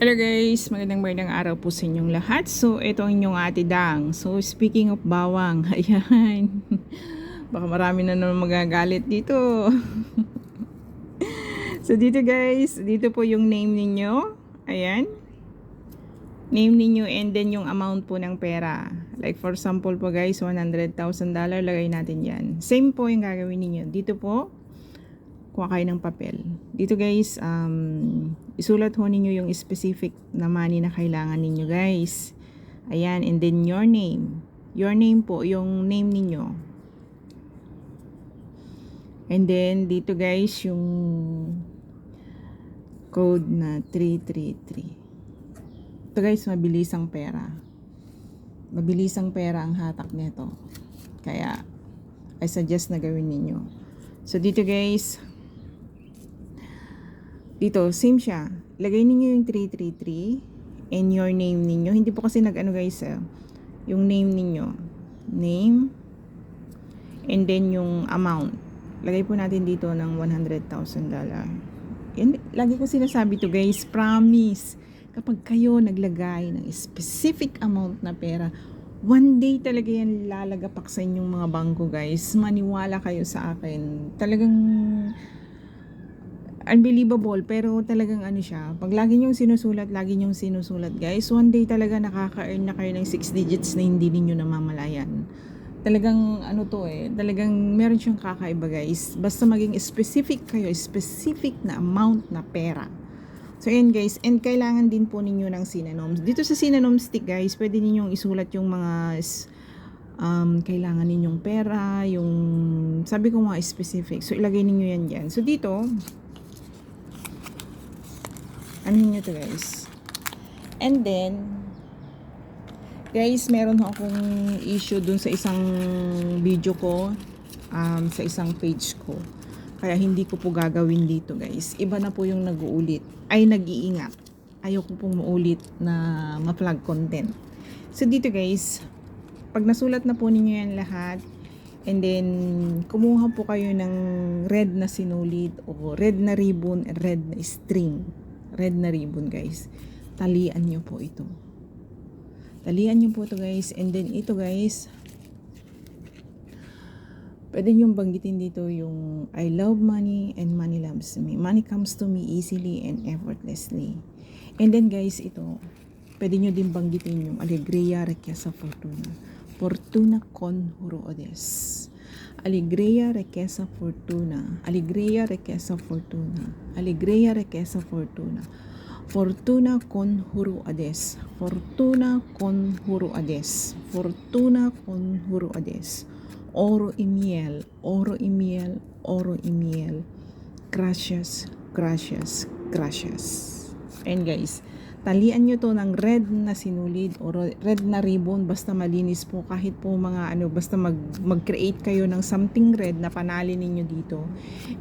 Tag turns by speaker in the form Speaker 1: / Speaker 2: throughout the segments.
Speaker 1: Hello guys, magandang magandang araw po sa inyong lahat. So, ito ang inyong ate Dang. So, speaking of bawang, ayan. Baka marami na naman magagalit dito. so, dito guys, dito po yung name ninyo. Ayan. Name ninyo and then yung amount po ng pera. Like for example po guys, $100,000 lagay natin yan. Same po yung gagawin ninyo. Dito po, kuha kayo ng papel. Dito guys, um, isulat ho ninyo yung specific na money na kailangan ninyo guys. Ayan, and then your name. Your name po, yung name ninyo. And then, dito guys, yung code na 333. Ito guys, mabilis ang pera. Mabilis ang pera ang hatak nito. Kaya, I suggest na gawin ninyo. So, dito guys, dito, same siya. Lagay ninyo yung 333 and your name ninyo. Hindi po kasi nag-ano guys, eh, yung name ninyo. Name and then yung amount. Lagay po natin dito ng $100,000. Yan, lagi ko sinasabi to guys, promise. Kapag kayo naglagay ng specific amount na pera, one day talaga yan lalagapak sa inyong mga bangko guys. Maniwala kayo sa akin. Talagang unbelievable pero talagang ano siya pag lagi niyong sinusulat lagi niyong sinusulat guys one day talaga nakaka-earn na kayo ng 6 digits na hindi ninyo namamalayan. Talagang ano to eh talagang meron siyang kakaiba guys. Basta maging specific kayo specific na amount na pera. So yan guys and kailangan din po ninyo ng synonyms dito sa synonym stick guys pwede ninyong isulat yung mga um, kailangan ninyong pera yung sabi ko mga specific. So ilagay ninyo yan dyan. So dito ano nyo to guys? And then guys meron akong issue dun sa isang video ko um, sa isang page ko. Kaya hindi ko po gagawin dito guys. Iba na po yung nag-uulit. Ay nag-iingat. Ayoko pong maulit na ma-flag content. So dito guys pag nasulat na po ninyo yan lahat and then kumuha po kayo ng red na sinulid o red na ribbon red na string red na ribbon guys. Talian nyo po ito. Talian nyo po ito guys. And then ito guys pwede nyo banggitin dito yung I love money and money loves me. Money comes to me easily and effortlessly. And then guys ito pwede nyo din banggitin yung alegria riqueza fortuna. Fortuna con juro odes Alegría, riqueza, fortuna. Alegría, riqueza, fortuna. Alegría, riqueza, fortuna. Fortuna con ades. Fortuna con ades. Fortuna con ades. Oro y miel. Oro y miel. Oro y miel. Gracias, gracias, gracias. And guys, talian nyo to ng red na sinulid o red na ribbon basta malinis po. Kahit po mga ano basta mag mag-create kayo ng something red na panali ninyo dito.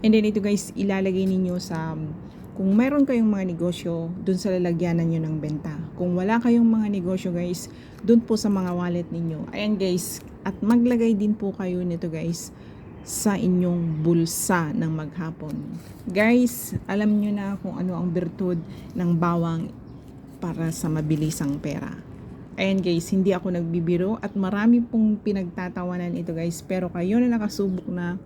Speaker 1: And then ito guys ilalagay ninyo sa kung mayroon kayong mga negosyo dun sa lalagyanan nyo ng benta. Kung wala kayong mga negosyo guys dun po sa mga wallet ninyo. Ayan guys at maglagay din po kayo nito guys sa inyong bulsa ng maghapon. Guys, alam nyo na kung ano ang virtud ng bawang para sa mabilisang pera. Ayan guys, hindi ako nagbibiro at marami pong pinagtatawanan ito guys. Pero kayo na nakasubok na,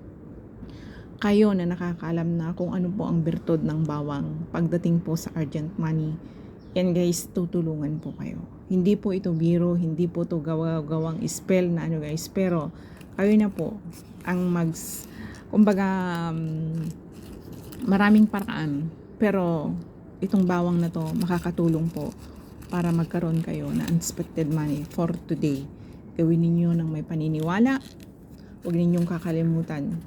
Speaker 1: kayo na nakakaalam na kung ano po ang birtod ng bawang pagdating po sa urgent money. Yan guys, tutulungan po kayo. Hindi po ito biro, hindi po ito gawa-gawang spell na ano guys. Pero kayo na po ang mag, kumbaga, um, maraming paraan. Pero itong bawang na to makakatulong po para magkaroon kayo na unexpected money for today. Gawin ninyo ng may paniniwala. Huwag ninyong kakalimutan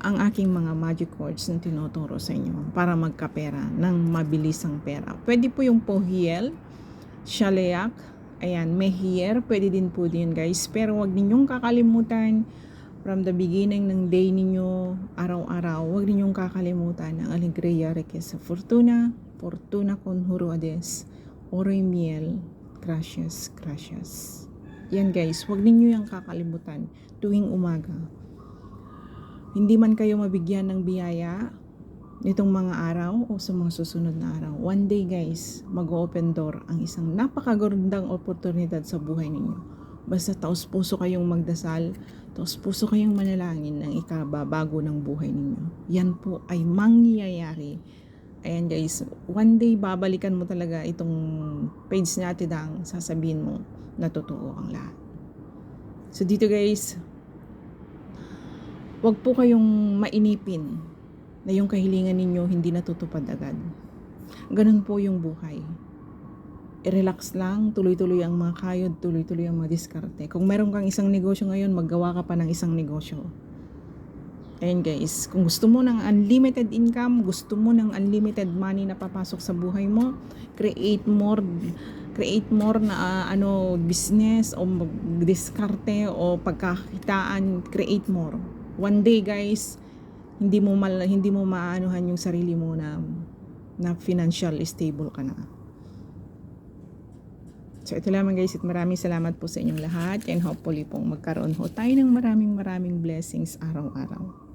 Speaker 1: ang aking mga magic words na tinuturo sa inyo para magkapera ng mabilisang pera. Pwede po yung pohiel, shalayak, ayan, mehier, pwede din po din guys. Pero huwag ninyong kakalimutan from the beginning ng day ninyo, araw-araw, huwag ninyong kakalimutan ang alegria, riqueza, fortuna, Fortuna con Huruades, Oro Miel, Gracias, Gracias. Yan guys, huwag ninyo yung kakalimutan tuwing umaga. Hindi man kayo mabigyan ng biyaya, nitong mga araw o sa mga susunod na araw. One day guys, mag-open door ang isang napakagandang oportunidad sa buhay ninyo. Basta taos puso kayong magdasal, taos puso kayong manalangin ng ikababago ng buhay ninyo. Yan po ay mangyayari. Ayan guys, one day babalikan mo talaga itong page natin ang sasabihin mo na totoo ang lahat. So dito guys, wag po kayong mainipin na yung kahilingan ninyo hindi natutupad agad. Ganun po yung buhay. I-relax lang, tuloy-tuloy ang mga kayod, tuloy-tuloy ang mga diskarte. Kung meron kang isang negosyo ngayon, maggawa ka pa ng isang negosyo. Ayan guys, kung gusto mo ng unlimited income, gusto mo ng unlimited money na papasok sa buhay mo, create more create more na ah, ano business o diskarte o pagkakitaan, create more. One day guys, hindi mo mal, hindi mo maanuhan yung sarili mo na na financial stable ka na. So ito lamang guys at maraming salamat po sa inyong lahat and hopefully pong magkaroon ho tayo ng maraming maraming blessings araw-araw.